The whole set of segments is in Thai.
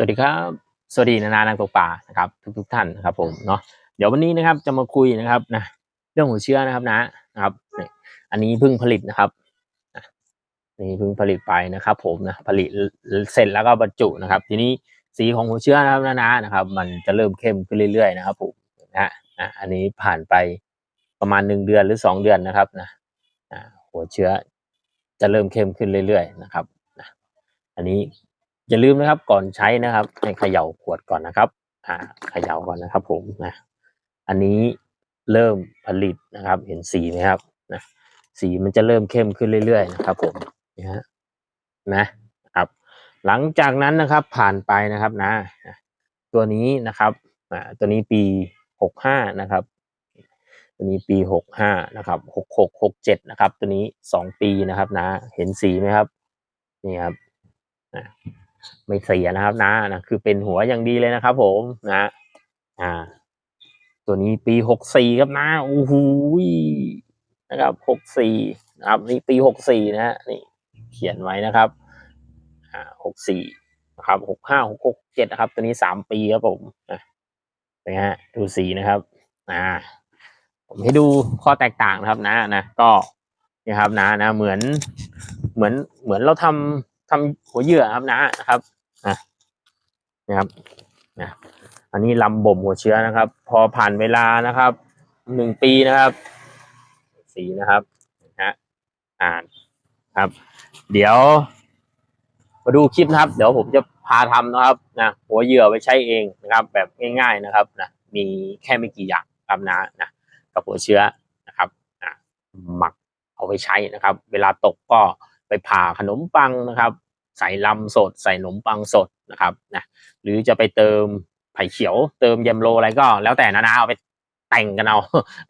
สวัสดีครับ สวัสดีนานานักตกปลานะครับทุกทุกท่านนะครับผมเนาะเดี๋ยววันนี้นะครับจะมาคุยนะครับนะเรื่องหัวเชื้อนะครับนะนะครับนี่อันนี้เพิ่งผลิตนะครับนี่เพิ่งผลิตไปนะครับ ผมนะผลิตเสร็จแล้วก็บรรจุนะครับ ทีนี้สีของหัวเชื้อนะครับนานานะครับ มันจะเริ่มเข้มขึ้นเรื่อยๆนะครับผมนะอะอันนี้ผ่านไปประมาณหนึ่งเดือนหรือสองเดือนนะครับนะหัวเชื้อจะเริ่มเข้มขึ้นเรื่อยๆนะครับอันนี้ อย่าลืมนะครับก่อนใช้นะครับให้เขย่าขวดก่อนนะครับ อ่าเขย่าก่อนนะครับ ผมนะอันนี้เริ่มผลิตนะครับ เห็นสีไหมครับนะสีมันจะเริ่มเข้มขึ้นเรื่อยๆนะครับ ผมนะฮะนะครับ หลังจากนั้นนะครับผ่านไปนะครับนะนะตัวนี้นะครับอ่าตัวนี้ปีหกห้านะครับ ตัวนี้ปีหกห้านะครับหกหกหกเจ็ดนะครับ ตัวนี้สองปีนะครับนะ เห็นสีไหมครับ นี่ครับนะ ไม่เสียนะครับนะนะคือเป็นหัวอย่างดีเลยนะครับ ผมนะอ่า ตัวนี้ปีหกสี่ครับนะโอ้โหนะครับหกสี่นะครับนี่ปีหกสี่นะฮะนี่เขียนไว้นะครับอ่าหกสี่นะครับหกห้าหกหกเจ็ดนะครับ ตัวนี้สามปีครับผมนะเป็นไงฮะดูสีนะครับอ่าผมให้ดูข้อแตกต่างนะครับนะนะก็นี่ครับนะนะเหมือนเหมือนเหมือนเราทำ ทำหัวเหยื่อครับนะนะครับนะนะครับนะอันนี้ลำบ่มหัวเชื้อนะครับ พอผ่านเวลานะครับหนึ่งปีนะครับ สีนะครับนะอ่านครับ เดี๋ยว มาดูคลิปนะครับ เดี๋ยวผมจะพาทำนะครับนะหัวเหยื่อไว้ใช้เองนะครับ แบบง่าย ๆนะครับนะมีแค่ไม่กี่อย่างครับนะนะกับหัวเชื้อนะครับอะหมักเอาไว้ใช้นะครับ เวลาตกก็ ไปผ่าขนมปังนะครับ ใส่ลำสด ใส่ขนมปังสดนะครับนะหรือจะไปเติมไผ่เขียว เติมยำโรอะไรก็ แล้วแต่นะนะเอาไปแต่งกันเอา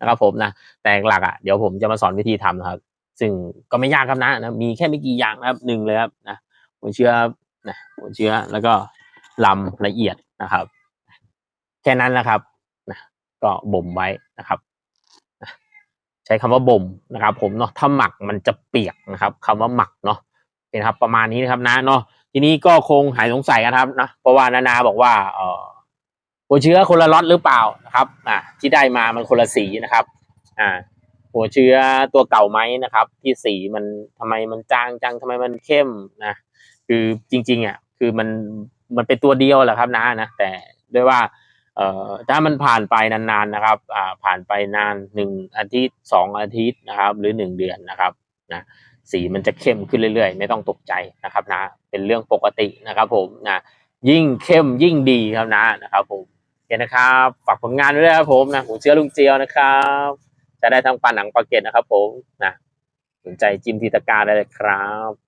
นะครับผมนะแต่หลักอะเดี๋ยวผมจะมาสอนวิธีทำนะครับ ซึ่งก็ไม่ยากครับนะนะมีแค่ไม่กี่อย่างนะครับหนึ่งเลยครับนะหัวเชื้อนะหัวเชื้อแล้วก็ลำละเอียดนะครับ แค่นั้นนะครับนะก็บ่มไว้นะครับ ใช้คำว่าบ่มนะครับ ผมเนาะถ้าหมักมันจะเปียกนะครับคำว่าหมักเนาะเป็นครับประมาณนี้นะครับนะเนาะทีนี้ก็คงหายสงสัยกันครับนะเพราะว่านานาบอกว่าเออหัวเชื้อคนละล็อตหรือเปล่านะครับอ่าที่ได้มามันคนละสีนะครับอ่าหัวเชื้อตัวเก่าไหมนะครับ ที่สีมันทำไมมันจางจังทำไมมันเข้มนะคือจริงๆอะคือมันมันเป็นตัวเดียวแหละครับนะนะแต่ด้วยว่า เอ่อถ้ามันผ่านไปนานๆนะครับอ่าผ่านไปนานหนึ่งอาทิตย์สองอาทิตย์นะครับ หรือหนึ่งเดือนนะครับนะสีมันจะเข้มขึ้นเรื่อยๆ ไม่ต้องตกใจนะครับนะเป็นเรื่องปกตินะครับ ผมนะยิ่งเข้มยิ่งดีครับนะนะครับ ผมโอเคนะครับฝากผลงานด้วยนะครับผมนะหัวเชื้อลุงเจียวนะครับ จะได้ทั้งปลาหนังปลาเก็ตนะครับ ผมนะสนใจจิมทีตะกร้าได้เลยครับ